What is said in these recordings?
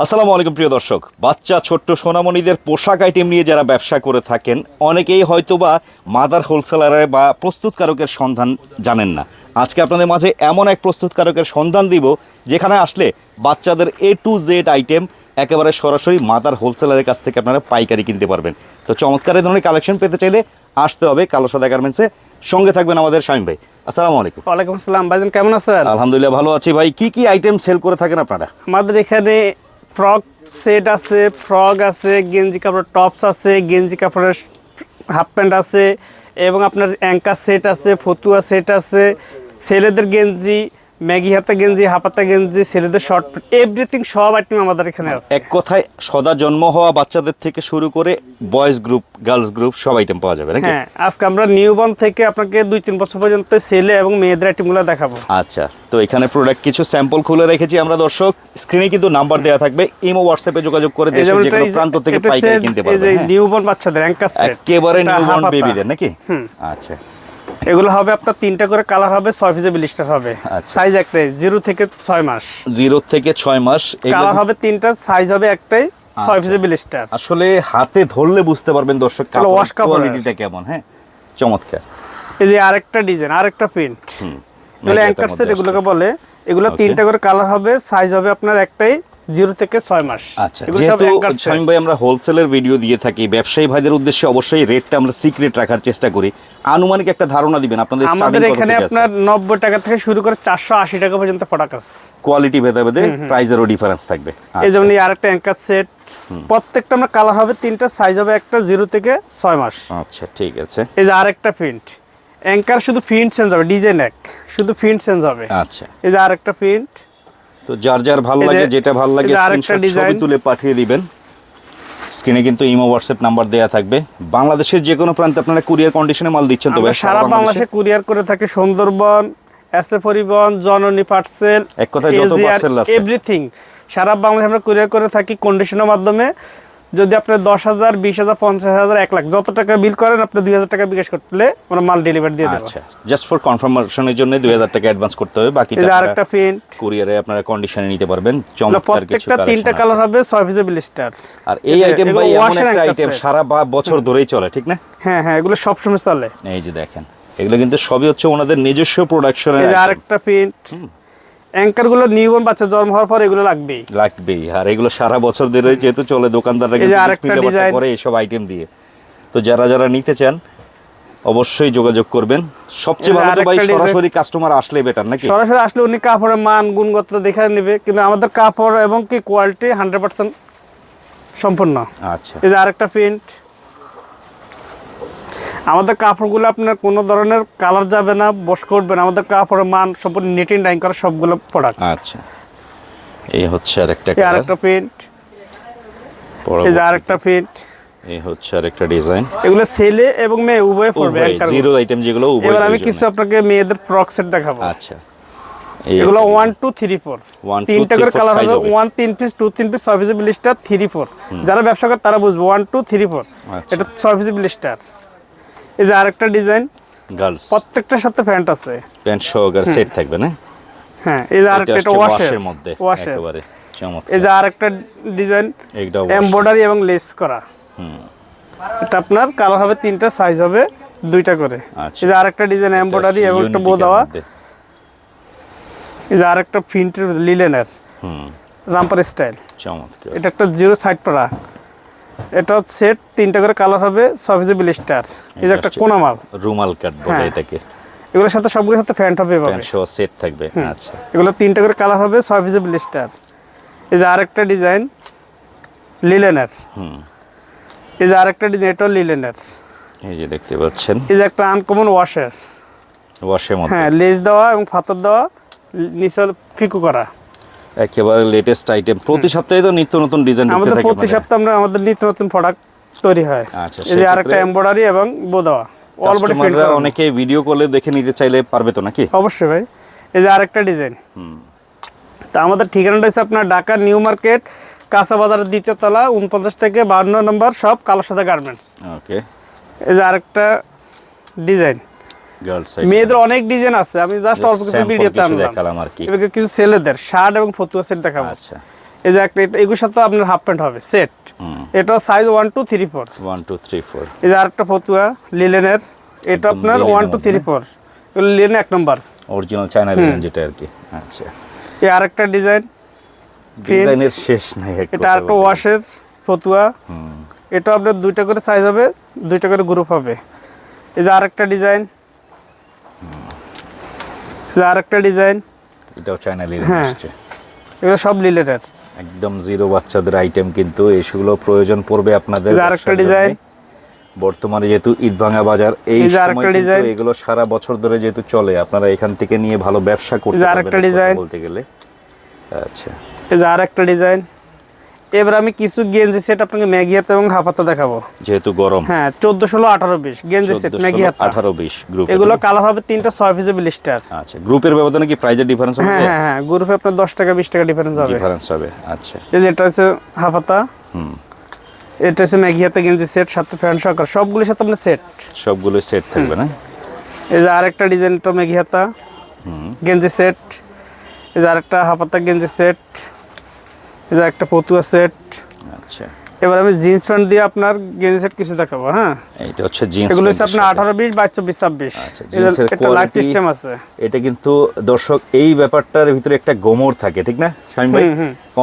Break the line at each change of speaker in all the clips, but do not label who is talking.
আসসালামু আলাইকুম প্রিয় দর্শক। বাচ্চা ছোট্ট সোনামণিদের পোশাক আইটেম নিয়ে যারা ব্যবসা করে থাকেন অনেকেই হয়তোবা মাদার হোলসেলারে বা প্রস্তুতকারকের সন্ধান জানেন না। আজকে আপনাদের মাঝে এমন এক প্রস্তুতকারকের সন্ধান দিব যেখানে আসলে বাচ্চাদের এ টু জেড আইটেম একেবারে সরাসরি মাদার হোলসেলারের কাছ থেকে আপনারা পাইকারি কিনতে পারবেন। তো চমৎকার এই ধরনের কালেকশন পেতে চাইলে আসতে হবে কালো সাদা গার্মেন্টসে। সঙ্গে থাকবেন আমাদের শামিম ভাই। আসসালামু আলাইকুম।
ওয়ালাইকুম আসসালাম ভাইজান কেমন আছেন?
আলহামদুলিল্লাহ ভালো আছি ভাই। কি কি আইটেম সেল করে থাকেন আপনারা?
আমাদের এখানে ফ্রক সেট আছে, ফ্রক আছে, গেঞ্জি কাপড়ের টপস আছে, গেঞ্জি কাপড়ের হাফ প্যান্ট আছে, এবং আপনার অ্যাঙ্কার সেট আছে, ফতুয়া সেট আছে, ছেলেদের গেঞ্জি ম্যাগি হাতা গেঞ্জি হাফাতা গেঞ্জি ছেলেদের শর্ট এভরিথিং সব আইটেম আমাদের এখানে আছে।
এক কথায় সদা জন্ম হওয়া বাচ্চাদের থেকে শুরু করে বয়েজ গ্রুপ গার্লস গ্রুপ সব আইটেম পাওয়া যাবে নাকি?
হ্যাঁ আজকে আমরা নিউবর্ন থেকে আপনাকে দুই তিন বছর পর্যন্ত ছেলে এবং মেয়েদের আইটেমগুলো দেখাবো।
আচ্ছা তো এখানে প্রোডাক্ট কিছু স্যাম্পল খুলে রেখেছি আমরা দর্শক। স্ক্রিনে কিন্তু নাম্বার দেওয়া থাকবে ইমো হোয়াটসঅ্যাপে যোগাযোগ করে দেশের যে কোনো প্রান্ত থেকে পাইকারি কিনতে
এই যে
পারবেন হ্যাঁ?
নিউবর্ন বাচ্চাদের অ্যাঙ্কার সেট
একেবারে
এটা
নিউবর্ন বেবিদের নাকি? আচ্ছা।
এগুলো হবে আপনার তিনটা করে কালার হবে ছয় পিসে বিলিস্টার হবে।
আচ্ছা।
সাইজ একটাই জিরো থেকে ছয় মাস।
জিরো থেকে ছয় মাস।
কালার হবে তিনটা সাইজ হবে একটাই ছয় পিসে বিলিস্টার।
আসলে হাতে ধরলে বুঝতে পারবেন দর্শক
কাপড়ের।
কোয়ালিটিটা কেমন হ্যাঁ? চমৎকার।
এই যে আরেকটা ডিজাইন আরেকটা প্রিন্ট এগুলো অ্যাঙ্কার সেট এগুলোকে বলে এগুলো তিনটা করে কালার হবে সাইজ হবে আপনার একটাই জিরো থেকে ছয় মাস।
আচ্ছা যেহেতু স্বামী ভাই আমরা হোলসেলের ভিডিও দিয়ে থাকি ব্যবসায়ী ভাইদের উদ্দেশ্যে অবশ্যই রেটটা আমরা সিক্রেট রাখার চেষ্টা করি। আনুমানিক একটা ধারণা দিবেন আপনাদের
আমাদের এখানে আপনার নব্বই টাকা থেকে শুরু করে চারশো আশি টাকা পর্যন্ত প্রোডাক্ট আছে।
কোয়ালিটি ভেদে ভেদে প্রাইজেরও ডিফারেন্স থাকবে।
এই যেমন আরেকটা অ্যাঙ্কার সেট প্রত্যেকটা আমরা কালার হবে তিনটা সাইজ হবে একটা জিরো থেকে ছয় মাস।
আচ্ছা ঠিক আছে।
এই যে আরেকটা প্রিন্ট অ্যাঙ্কার শুধু প্রিন্ট চেঞ্জ হবে ডিজাইন এক। শুধু প্রিন্ট চেঞ্জ হবে।
আচ্ছা।
এই যে আরেকটা প্রিন্ট
তো যার যার ভালো লাগে যেটা ভালো লাগে স্ক্রিনশট ছবি তুলে পাঠিয়ে দিবেন। স্ক্রিনে কিন্তু ইমো হোয়াটসঅ্যাপ নাম্বার দেওয়া থাকবে। বাংলাদেশের যে কোনো প্রান্তে আপনারা কুরিয়ার কন্ডিশনে মাল দিচ্ছেন
তবে সারা বাংলাদেশে? কুরিয়ার করে থাকে সুন্দরবন এসএ পরিবহন জননী পার্সেল
এক কথায় যত পার্সেল আছে।
এভরিথিং সারা বাংলাদেশে আমরা কুরিয়ার করে থাকি কন্ডিশনের মাধ্যমে। যদি আপনি দশ হাজার বিশ হাজার পঞ্চাশ হাজার এক লাখ যত টাকা বিল করেন আপনি দুই হাজার টাকা বিকাশ করলে আমরা মাল ডেলিভারি দিয়ে দেবো।
আচ্ছা জাস্ট ফর কনফার্মেশনের জন্য দুই হাজার টাকা অ্যাডভান্স করতে হবে
যে আরেকটা প্রিন্ট
কুরিয়ারে আপনারা কন্ডিশনে নিতে পারবেন চমৎকার কিছু
প্রত্যেকটা তিনটা কালার হবে ছয় বিলিস্টার
আর এই আইটেম ভাই এমন একটা আইটেম সারা বছর ধরেই চলে ঠিক না?
হ্যাঁ হ্যাঁ এগুলো সবসময় চলে।
এই যে দেখেন এগুলো কিন্তু সবই হচ্ছে ওনাদের নিজস্ব প্রোডাকশনের
আরেকটা প্রিন্ট অ্যাঙ্কারগুলো নিউবর্ন বাচ্চা জন্ম হওয়ার পর এগুলো লাগবেই।
লাগবেই। আর এগুলো সারা বছর ধরে যেহেতু চলে দোকানদাররা কিন্তু। করে এইসব আইটেম দিয়ে। তো যারা যারা নিতে চান অবশ্যই যোগাযোগ করবেন। সবচেয়ে ভালো তো ভাই সরাসরি কাস্টমার আসলে বেটার নাকি?
সরাসরি আসলে উনি কাপড়ের মান গুণগত দেখে নেবে কিন্তু আমাদের কাপড় এবং কি কোয়ালিটি হান্ড্রেড পার্সেন্ট সম্পূর্ণ।
আচ্ছা।
এই যে আরেকটা প্রিন্ট আমাদের কাপড়গুলো আপনার কোনো ধরনের কালার যাবে না বস করবে না। আমাদের কাপড়ের মান সম্পূর্ণ নেটিং ডাইং করা সবগুলো প্রোডাক্ট
আচ্ছা। এই হচ্ছে আরেকটা কালার
আরেকটা প্রিন্ট এই যে আরেকটা প্রিন্ট
এই হচ্ছে আরেকটা ডিজাইন
এগুলো ছেলে এবং মেয়ে উভয়ে পড়বে
জিরো আইটেম যেগুলো উভয়
এবার আমি কিছু আপনাকে মেয়েদের ফ্রক সেট দেখাবো।
আচ্ছা।
এগুলো
একটা
one two three four
One, two,
তিনটা করে কালার হবে।
হবে।
ওয়ান তিন পিস টু তিন পিস ছয় পিস ব্লিস্টার থ্রি ফোর যারা ব্যবসা করে তারা বুঝবে ওয়ান টু থ্রি ফোর
আচ্ছা।
এটা ছয় পিস ব্লিস্টার এই যে আরেকটা ডিজাইন।
গার্লস
প্রত্যেকটার সাথে প্যান্ট আছে।
প্যান্ট সহকার সেট থাকবে না?
হ্যাঁ এই যে আরেকটা এটা ওয়াশের
মধ্যে একেবারে চমৎকার।
এই যে আরেকটা ডিজাইন এমব্রয়ডারি এবং লেস করা। এটা আপনার কালার হবে তিনটা সাইজ হবে দুইটা করে।
আচ্ছা।
এই যে আরেকটা ডিজাইন এমব্রয়ডারি এবং একটা বো দেওয়া। এই যে আরেকটা প্রিন্টের লিলেনের
হুম।
রামপার স্টাইল
চমৎকার।
এটা একটা জিরো সাইড পড়া এটা হচ্ছে সেট তিনটা করে কালার হবে সবজি বিলিস্টার এই যে একটা
হচ্ছে
কোনা মাল
রুমাল কাট বলে
হ্যাঁ।
এটাকে।
এগুলোর সাথে সবগুলোর সাথে প্যান্ট হবে এভাবে।
প্যান্ট সহ সেট থাকবে আচ্ছা।
এগুলো তিনটা করে কালার হবে সবজি বিলিস্টার এই যে আরেকটা ডিজাইন লিলেনের।
হুম।
এই যে আরেকটা ডিজাইন এটাও লিলেনের।
এই যে দেখতে পাচ্ছেন।
এই যে একটা আনকমন ওয়াশের
ওয়াশের মধ্যে।
হ্যাঁ লেজ দেওয়া এবং ফাতর দেওয়া নিচে ফিকু করা।
একেবারে লেটেস্ট আইটেম প্রতি সপ্তাহে তো নিত্য নতুন ডিজাইন
আমাদের প্রতি। সপ্তাহে আমরা আমাদের নিত্য নতুন প্রোডাক্ট তৈরি হয়।
আচ্ছা,
এই যে আরেকটা এমব্রয়ডারি এবং বো দেওয়া অল বডি প্রিন্ট
অনেকে ভিডিও কলে দেখে নিতে চাইলে পারবে তো নাকি?
অবশ্যই ভাই। এই যে আরেকটা ডিজাইন তা আমাদের ঠিকানাটা হচ্ছে আপনার ঢাকা নিউ মার্কেট কাঁচা বাজারের দ্বিতীয় তলা উনপঞ্চাশ থেকে বান্ন নম্বর সব কালো সাদা গার্মেন্টস
ওকে
এই যে আরেকটা ডিজাইন মেয়েদের অনেক ডিজাইন আছে। আমি জাস্ট অল্প কিছু ভিডিওতে
দেখালাম আর কি।
কিছু ছেলেদের শার্ট এবং ফতুয়া সেট দেখাবো।
আচ্ছা।
এই যে একটা এগুলোর সাথে আপনার হাফ প্যান্ট হবে সেট এটা size one two three four
one two three four
এই যে আরেকটা ফতুয়া লিলেনের এটা আপনার one two three four linen এক নম্বর
অরিজিনাল চায়না লিনেন যেটা আর কি। আচ্ছা।
এই আরেকটা ডিজাইন।
ডিজাইনের শেষ নাই
এটা আরেকটা ওয়াশের ফতুয়া। এটা আপনার দুইটা করে সাইজ হবে দুইটা করে গ্রুপ হবে। এই যে আরেকটা ডিজাইন আরেকটা ডিজাইন
এটাও চায়না
হ্যাঁ।
আসছে
এগুলো সব লিলেটেড
একদম জিরো বাচ্চাদের আইটেম কিন্তু এসগুলো প্রয়োজন পড়বে আপনাদের
আরেকটা ডিজাইন।
বর্তমানে যেহেতু ঈদভাঙা বাজার এই সময়। এগুলো সারা বছর ধরে যেহেতু চলে আপনারা এখান থেকে নিয়ে ভালো ব্যবসা করতে পারবেন। বলতে গেলে আচ্ছা
এই যে আরেকটা ডিজাইন এবার আমি কিছু গেঞ্জি সেট আপনাকে ম্যাগি হাতে এবং হাফাতা দেখাবো।
যেহেতু গরম।
হ্যাঁ চোদ্দ ষোলো আঠারো বিশ গেঞ্জি সেট ম্যাগি হাতা।
আঠারো বিশ গ্রুপ
এগুলো কালার হবে তিনটা ছয় পিসে ব্লিস্টার
আচ্ছা গ্রুপের ব্যবধানে কি প্রাইজের ডিফারেন্স হবে?
হ্যাঁ হ্যাঁ হ্যাঁ গ্রুপে আপনার দশ টাকা বিশ টাকা ডিফারেন্স হবে।
ডিফারেন্স হবে আচ্ছা।
এই যে এটা হচ্ছে হাফাতা এটা হচ্ছে ম্যাগি হাতে গেঞ্জি সেট সাথে প্যান্ট সরকার সবগুলোর সাথে আপনার সেট
সবগুলো সেট থাকবে না?
এই যে আরেকটা ডিজাইন তো ম্যাগি হাতা। হুম। গেঞ্জি সেট এই যে আরেকটা হাফাতা গেঞ্জি সেট যে একটা পতুয়া সেট
আচ্ছা।
এবার আমি জিন্স প্যান্ট দিয়ে আপনার গেঞ্জি সেট কিছু দেখাবো হ্যাঁ?
এইটা হচ্ছে জিন্স
এগুলো হচ্ছে আপনার আঠারো বিশ বাইশ চব্বিশ ছাব্বিশ।
আচ্ছা, জিন্সের
একটা লাইট সিস্টেম আছে।
এটা কিন্তু দর্শক এই ব্যাপারটার ভিতরে একটা গোমর থাকে ঠিক না? শামিম ভাই?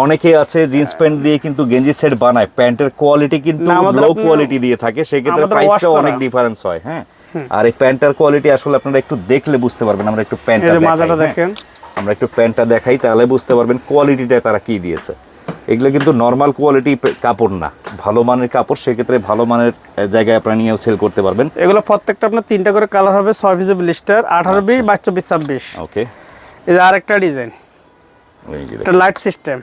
অনেকে আছে জিন্স প্যান্ট দিয়ে কিন্তু গেঞ্জি সেট বানায়। প্যান্টের কোয়ালিটি কিন্তু লো কোয়ালিটি দিয়ে থাকে সেক্ষেত্রে
আমাদের
প্রাইসটা অনেক ডিফারেন্স হয় হ্যাঁ? আর এই প্যান্টটার কোয়ালিটি আসলে আপনারা একটু দেখলে বুঝতে পারবেন আমরা একটু প্যান্টটা হ্যাঁ?
দেখেন।
আমরা একটু প্যান্টটা দেখাই তাহলে বুঝতে পারবেন কোয়ালিটিটা তারা কি দিয়েছে। এগুলো কিন্তু নর্মাল কোয়ালিটি কাপড় না। ভালো মানের কাপড় সেক্ষেত্রে ভালো মানের জায়গায় আপনারা নিয়েও সেল করতে পারবেন।
এগুলো প্রত্যেকটা আপনার তিনটা করে কালার হবে ছয় পিসে ব্লিস্টার আঠারো বিশ বাইশ চব্বিশ ছাব্বিশ।
ওকে
এই যে আরেকটা ডিজাইন এটা লাইট সিস্টেম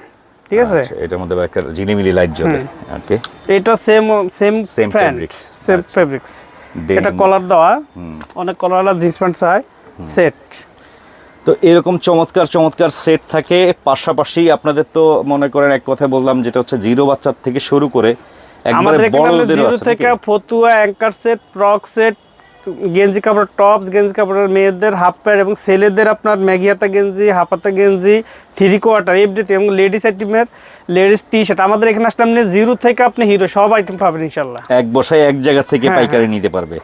ঠিক আছে?
আচ্ছা, এটার মধ্যে একটা ঝিলিমিলি লাইট জ্বলে। ওকে
এটা same same pant
fabrics,
same
আচ্ছা।
ফেব্রিক্স এটা কলার দেওয়া অনেক কলারওয়ালা জিন্স প্যান্ট চাই সেট
তো এরকম চমৎকার চমৎকার সেট থাকে। পাশাপাশি আপনাদের তো মনে করেন এক কথা বললাম যেটা হচ্ছে জিরো বাচ্চার থেকে শুরু করে একবারে
জিরো
আছে
থেকে ফতুয়া অ্যাঙ্কার সেট ফ্রক সেট গেঞ্জি কাপড় টপস গেঞ্জি কাপড়ের মেয়েদের হাফ প্যান্ট এবং ছেলেদের আপনার ম্যাগি হাতা গেঞ্জি হাফ হাতা গেঞ্জি থ্রি কোয়ার্টার এভরিথিং এবং লেডিস আইটেমের লেডিস টি শার্ট আমাদের এখানে আসলে আপনি জিরো থেকে আপনি হিরো সব আইটেম পাবেন ইনশাল্লাহ
এক বসায় এক জায়গা থেকে
হ্যাঁ,
পাইকারি নিতে পারবে।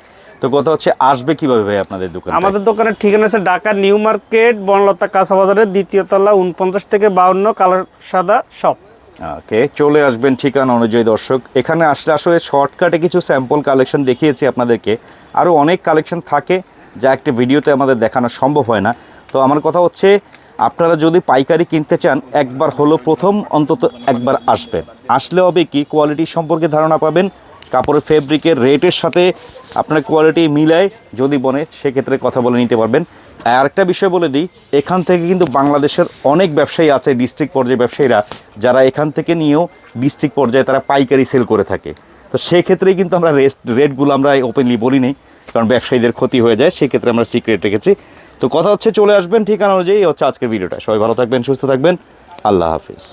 তো কথা হচ্ছে আসবে কীভাবে ভাই আপনাদের দোকানে
আমাদের দোকানের ঠিকানা আছে ঢাকা নিউ মার্কেট বনলতা কাঁচা বাজারের দ্বিতীয় তলা উনপঞ্চাশ থেকে বাউন্ন কালার সাদা শপ
ওকে চলে আসবেন ঠিকানা অনুযায়ী দর্শক। এখানে আসলে আসলে শর্টকাটে কিছু স্যাম্পল কালেকশন দেখিয়েছি আপনাদেরকে। আরও অনেক কালেকশন থাকে যা একটা ভিডিওতে আমাদের দেখানো সম্ভব হয় না। তো আমার কথা হচ্ছে আপনারা যদি পাইকারি কিনতে চান একবার হলো প্রথম অন্তত একবার আসবেন। আসলে হবে কি কোয়ালিটি সম্পর্কে ধারণা পাবেন। কাপড়ের ফেব্রিকের রেটের সাথে আপনার কোয়ালিটি মিলায়, যদি বনে, সেক্ষেত্রে কথা বলে নিতে পারবেন। আর একটা বিষয় বলে দিই, এখান থেকে কিন্তু বাংলাদেশের অনেক ব্যবসায়ী আছে ডিস্ট্রিক্ট পর্যায়ে ব্যবসায়ীরা, যারা এখান থেকে নিয়েও ডিস্ট্রিক্ট পর্যায়ে তারা পাইকারি সেল করে থাকে। তো সেক্ষেত্রেই কিন্তু আমরা রেস্ট রেটগুলো আমরা ওপেনলি বলি নেই, কারণ ব্যবসায়ীদের ক্ষতি হয়ে যায়, সেক্ষেত্রে আমরা সিক্রেট রেখেছি। তো কথা হচ্ছে, চলে আসবেন ঠিকানা অনুযায়ী হচ্ছে আজকের ভিডিওটা সবাই ভালো থাকবেন, সুস্থ থাকবেন। আল্লাহ হাফিজ।